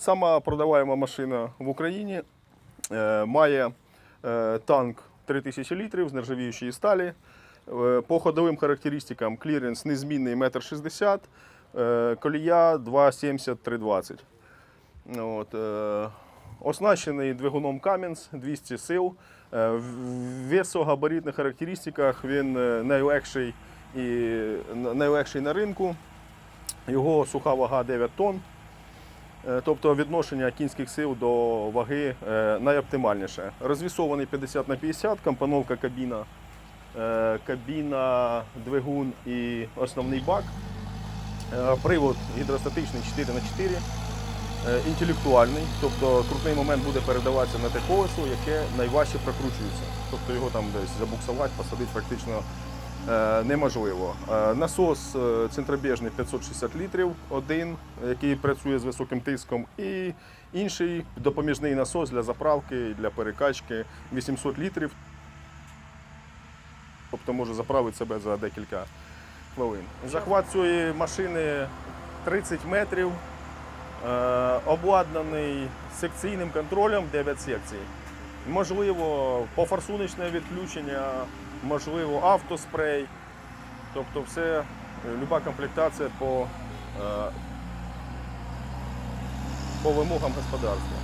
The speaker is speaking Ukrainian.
Сама продаваема машина в Україні е, має е, танк 3000 літрів з нержавіючої сталі. Е, По ходовим характеристикам кліренс незмінний 1,60 м, колія 2,70-3,20. От, оснащений двигуном Cummins 200 сил. В весогабаритних характеристиках він найлегший, і, найлегший на ринку. Його суха вага 9 тонн. Е, Тобто відношення кінських сил до ваги е, найоптимальніше. Розвісований 50 на 50, компоновка кабіна, е, кабіна, двигун і основний бак. Привод гідростатичний 4 на 4 е, інтелектуальний, тобто крутний момент буде передаватися на те колесо, яке найважче прокручується. Тобто його там десь забуксувати, посадити практично е, неможливо. Е, Насос е, центробіжний 560 літрів, один, який працює з високим тиском, і інший допоміжний насос для заправки, для перекачки 800 літрів. Тобто може заправити себе за декілька хвилин. Захват цієї машини 30 метрів, е, обладнаний секційним контролем 9 секцій. Можливо, пофорсуночне відключення, можливо, автоспрей. Тобто все, люба комплектація по, е, по вимогам господарства.